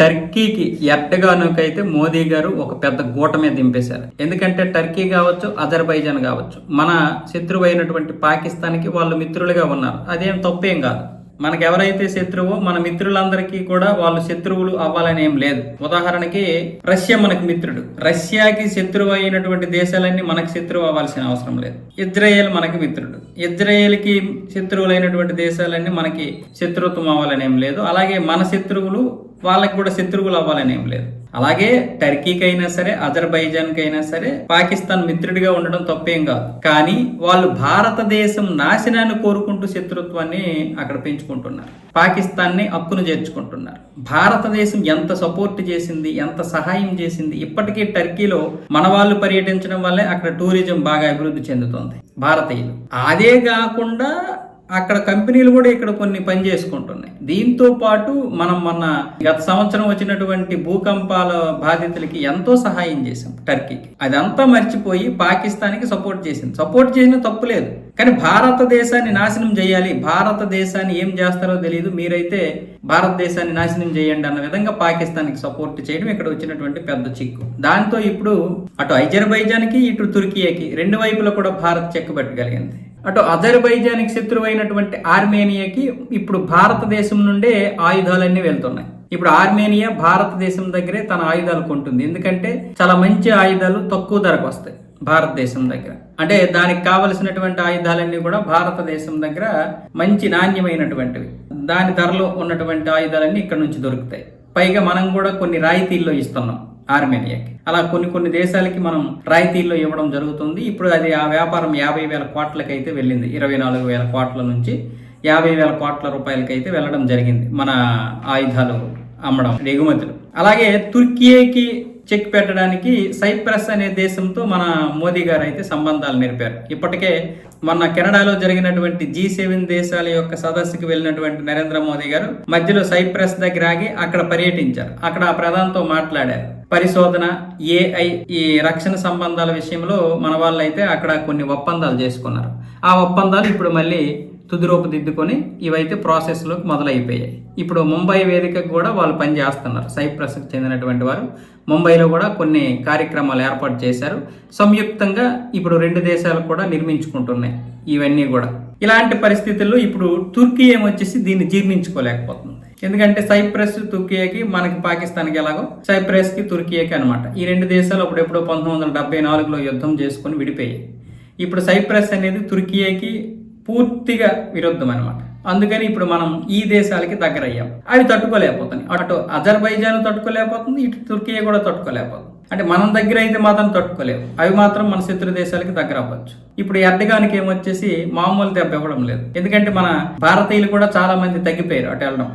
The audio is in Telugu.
టర్కీకి ఎట్టగానుకైతే మోదీ గారు ఒక పెద్ద గూట మీద దింపేశారు. ఎందుకంటే టర్కీ కావచ్చు అజర్బైజాన్ కావచ్చు మన శత్రువు అయినటువంటి పాకిస్తాన్కి వాళ్ళు మిత్రులుగా ఉన్నారు. అదేం తప్పేం కాదు. మనకెవరైతే శత్రువో మన మిత్రులందరికీ కూడా వాళ్ళు శత్రువులు అవ్వాలని ఏం లేదు. ఉదాహరణకి రష్యా మనకు మిత్రుడు. రష్యాకి శత్రువు అయినటువంటి దేశాలన్నీ మనకు శత్రువు అవ్వాల్సిన అవసరం లేదు. ఇజ్రాయేల్ మనకి మిత్రుడు. ఇజ్రాయేల్కి శత్రువులైనటువంటి దేశాలన్నీ మనకి శత్రుత్వం అవ్వాలని ఏం లేదు. అలాగే మన శత్రువులు వాళ్ళకి కూడా శత్రువులు అవ్వాలని ఏం లేదు. అలాగే టర్కీకి అయినా సరే అజర్బైజాన్కి అయినా సరే పాకిస్తాన్ మిత్రుడిగా ఉండడం తప్పేం కాదు. కానీ వాళ్ళు భారతదేశం నాశనాన్ని కోరుకుంటూ శత్రుత్వాన్ని అక్కడ పెంచుకుంటున్నారు. పాకిస్తాన్ని అప్పును చేర్చుకుంటున్నారు. భారతదేశం ఎంత సపోర్ట్ చేసింది ఎంత సహాయం చేసింది ఇప్పటికీ టర్కీలో మన వాళ్ళు పర్యటించడం వల్లే అక్కడ టూరిజం బాగా అభివృద్ధి చెందుతోంది. భారతీయులు. అదే కాకుండా అక్కడ కంపెనీలు కూడా ఇక్కడ కొన్ని పని చేసుకుంటున్నాయి. దీంతో పాటు మనం మొన్న గత సంవత్సరం వచ్చినటువంటి భూకంపాల బాధితులకి ఎంతో సహాయం చేసాం టర్కీకి. అదంతా మర్చిపోయి పాకిస్తాన్కి సపోర్ట్ చేసింది. సపోర్ట్ చేసిన తప్పు లేదు. కానీ భారతదేశాన్ని నాశనం చేయాలి. భారతదేశాన్ని ఏం చేస్తారో తెలియదు మీరైతే భారతదేశాన్ని నాశనం చేయండి అన్న విధంగా పాకిస్తాన్కి సపోర్ట్ చేయడం ఇక్కడ వచ్చినటువంటి పెద్ద చిక్కు. దాంతో ఇప్పుడు అటు అజర్బైజాన్కి ఇటు తుర్కియాకి రెండు వైపులా కూడా భారత్ చెక్కబెట్టగలిగింది. అటు అజర్బైజానికి శత్రువైనటువంటి ఆర్మేనియాకి ఇప్పుడు భారతదేశం నుండే ఆయుధాలన్నీ వెళ్తున్నాయి. ఇప్పుడు ఆర్మేనియా భారతదేశం దగ్గరే తన ఆయుధాలు కొంటుంది. ఎందుకంటే చాలా మంచి ఆయుధాలు తక్కువ ధరకు వస్తాయి భారతదేశం దగ్గర. అంటే దానికి కావలసినటువంటి ఆయుధాలన్నీ కూడా భారతదేశం దగ్గర మంచి నాణ్యమైనటువంటివి. దాని ధరలో ఉన్నటువంటి ఆయుధాలన్నీ ఇక్కడ నుంచి దొరుకుతాయి. పైగా మనం కూడా కొన్ని రాయితీల్లో ఇస్తున్నాం. ఆర్మేనియాకి. అలా కొన్ని కొన్ని దేశాలకి మనం రాయితీల్లో ఇవ్వడం జరుగుతుంది. ఇప్పుడు అది ఆ వ్యాపారం యాభై వేల కోట్లకి అయితే వెళ్ళింది. ఇరవై నాలుగు వేల కోట్ల నుంచి యాభై వేల కోట్ల రూపాయలకి అయితే వెళ్ళడం జరిగింది మన ఆయుధాలు అమ్మడం ఎగుమతులు అలాగే తుర్కీకి చెక్ పెట్టడానికి సైప్రస్ అనే దేశంతో మన మోదీ గారు అయితే సంబంధాలు నేర్పారు ఇప్పటికే మొన్న కెనడాలో జరిగినటువంటి జీ సెవెన్ దేశాల యొక్క సదస్సుకి వెళ్ళినటువంటి నరేంద్ర మోదీ గారు మధ్యలో సైప్రస్ దగ్గర ఆగి అక్కడ పర్యటించారు. అక్కడ ఆ ప్రధానితో మాట్లాడారు. పరిశోధన ఏఐ ఈ రక్షణ సంబంధాల విషయంలో మన వాళ్ళు అయితే అక్కడ కొన్ని ఒప్పందాలు చేసుకున్నారు. ఆ ఒప్పందాలు ఇప్పుడు మళ్ళీ తుదిరూపుదిద్దుకొని ఇవైతే ప్రాసెస్లోకి మొదలైపోయాయి. ఇప్పుడు ముంబై వేదికకు కూడా వాళ్ళు పనిచేస్తున్నారు సైప్రస్కి చెందినటువంటి వారు. ముంబైలో కూడా కొన్ని కార్యక్రమాలు ఏర్పాటు చేశారు. సంయుక్తంగా ఇప్పుడు రెండు దేశాలు కూడా నిర్మించుకుంటున్నాయి. ఇవన్నీ కూడా. ఇలాంటి పరిస్థితుల్లో ఇప్పుడు తుర్కీ ఏమొచ్చేసి దీన్ని జీర్ణించుకోలేకపోతుంది. ఎందుకంటే సైప్రస్ తుర్కియాకి మనకి పాకిస్తాన్కి ఎలాగో? సైప్రస్కి తుర్కియాకి అనమాట ఈ రెండు దేశాలు అప్పుడెప్పుడో పంతొమ్మిది వందల డెబ్బై నాలుగులో యుద్ధం చేసుకొని విడిపోయాయి. ఇప్పుడు సైప్రస్ అనేది తుర్కియాకి పూర్తిగా విరుద్ధం అనమాట అందుకని ఇప్పుడు మనం ఈ దేశాలకి దగ్గర అయ్యాం అవి తట్టుకోలేకపోతున్నాయి. అటు అజర్బైజాన్ తట్టుకోలేకపోతుంది ఇటు తుర్కియా కూడా తట్టుకోలేకపోతుంది. అంటే మనం దగ్గర అయితే మాత్రం తట్టుకోలేవు. అవి మాత్రం మన శత్రు దేశాలకి దగ్గర అవ్వచ్చు ఇప్పుడు ఎర్డగానికి ఏమొచ్చేసి మామూలు దెబ్బ ఇవ్వడం లేదు. ఎందుకంటే మన భారతీయులు కూడా చాలా మంది తగ్గిపోయారు అటు వెళ్ళడం.